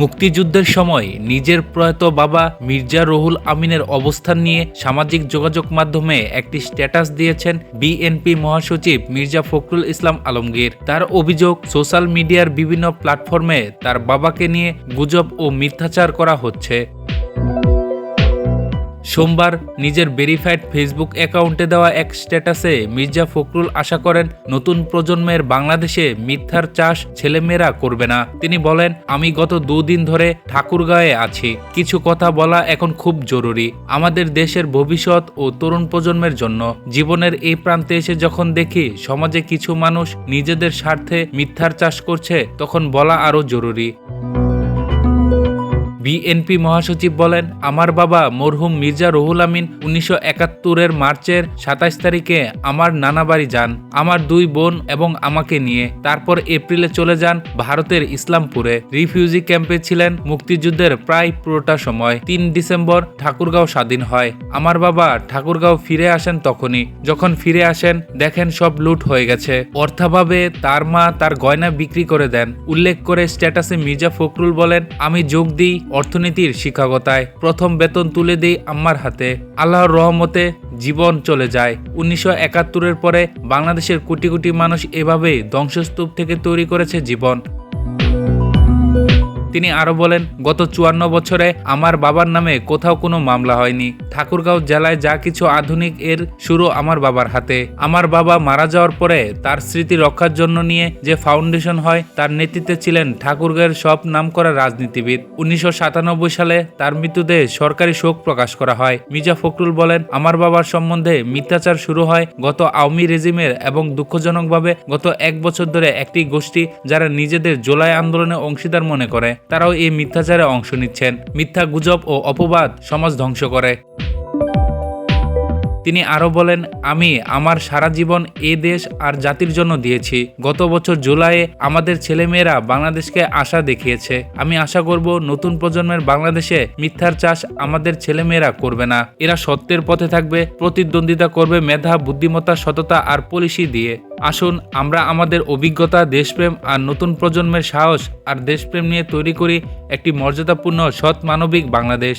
মুক্তিযুদ্ধের সময় নিজের প্রয়াত বাবা মির্জা রহুল আমিনের অবস্থান নিয়ে সামাজিক যোগাযোগ মাধ্যমে একটি স্ট্যাটাস দিয়েছেন বিএনপি মহাসচিব মির্জা ফখরুল ইসলাম আলমগীর। তার অভিযোগ, সোশ্যাল মিডিয়ার বিভিন্ন প্ল্যাটফর্মে তার বাবাকে নিয়ে গুজব ও মিথ্যাচার করা হচ্ছে। সোমবার নিজের ভেরিফাইড ফেসবুক অ্যাকাউন্টে দেওয়া এক স্ট্যাটাসে মির্জা ফখরুল আশা করেন নতুন প্রজন্মের বাংলাদেশে মিথ্যার চাষ ছেলেমেয়েরা করবে না। তিনি বলেন, আমি গত দুদিন ধরে ঠাকুরগাঁয়ে আছি। কিছু কথা বলা এখন খুব জরুরি। আমাদের দেশের ভবিষ্যৎ ও তরুণ প্রজন্মের জন্য। জীবনের এই প্রান্তে এসে যখন দেখি সমাজে কিছু মানুষ নিজেদের স্বার্থে মিথ্যার চাষ করছে, তখন বলা আরও জরুরি। বিএনপি মহাসচিব বলেন, আমার বাবা মরহুম মির্জা রহুল আমিন উনিশশো একাত্তরের মার্চের সাতাশ তারিখে আমার নানা বাড়ি যান, আমার দুই বোন এবং আমাকে নিয়ে। তারপর এপ্রিলে চলে যান ভারতের ইসলামপুরে। রিফিউজি ক্যাম্পে ছিলেন মুক্তিযুদ্ধের প্রায় পুরোটা সময়। তিন ডিসেম্বর ঠাকুরগাঁও স্বাধীন হয়। আমার বাবা ঠাকুরগাঁও ফিরে আসেন তখনই। যখন ফিরে আসেন, দেখেন সব লুট হয়ে গেছে। অর্থাভাবে তার মা তার গয়না বিক্রি করে দেন। উল্লেখ করে স্ট্যাটাসে মির্জা ফখরুল বলেন, আমি যোগ দিই অর্থনীতির শিক্ষাগতায় প্রথম বেতন তুলে দেই আম্মার হাতে। আল্লাহর রহমতে জীবন চলে যায়। উনিশশো একাত্তরের পরে বাংলাদেশের কোটি কোটি মানুষ এভাবেই ধ্বংসস্তূপ থেকে তৈরি করেছে জীবন। তিনি আরও বলেন, গত চুয়ান্ন বছরে আমার বাবার নামে কোথাও কোনো মামলা হয়নি। ঠাকুরগাঁও জেলায় যা কিছু আধুনিক, এর শুরু আমার বাবার হাতে। আমার বাবা মারা যাওয়ার পরে তার স্মৃতি রক্ষার জন্য নিয়ে যে ফাউন্ডেশন হয়, তার নেতৃত্বে ছিলেন ঠাকুরগাঁয়ের সব নামকরা রাজনীতিবিদ। উনিশশো সাতানব্বই সালে তার মৃত্যুতে সরকারি শোক প্রকাশ করা হয়। মির্জা ফখরুল বলেন, আমার বাবার সম্বন্ধে মিথ্যাচার শুরু হয় গত আওয়ামী রেজিমের এবং দুঃখজনকভাবে গত এক বছর ধরে একটি গোষ্ঠী যারা নিজেদের জোলাই আন্দোলনে অংশীদার মনে করে। তারাও এই মিথ্যাচারে অংশ নিচ্ছেন। মিথ্যা গুজব ও অপবাদ সমাজ ধ্বংস করে। তিনি আরও বলেন, আমি আমার সারা জীবন এ দেশ আর জাতির জন্য দিয়েছি। গত বছর জুলাইয়ে আমাদের ছেলেমেয়েরা বাংলাদেশকে আশা দেখিয়েছে। আমি আশা করব নতুন প্রজন্মের বাংলাদেশে মিথ্যার চাষ আমাদের ছেলেমেয়েরা করবে না। এরা সত্যের পথে থাকবে, প্রতিদ্বন্দ্বিতা করবে মেধা, বুদ্ধিমত্তা, সততা আর পলিসি দিয়ে। আসুন, আমরা আমাদের অভিজ্ঞতা, দেশপ্রেম আর নতুন প্রজন্মের সাহস আর দেশপ্রেম নিয়ে তৈরি করি একটি মর্যাদাপূর্ণ সৎ মানবিক বাংলাদেশ।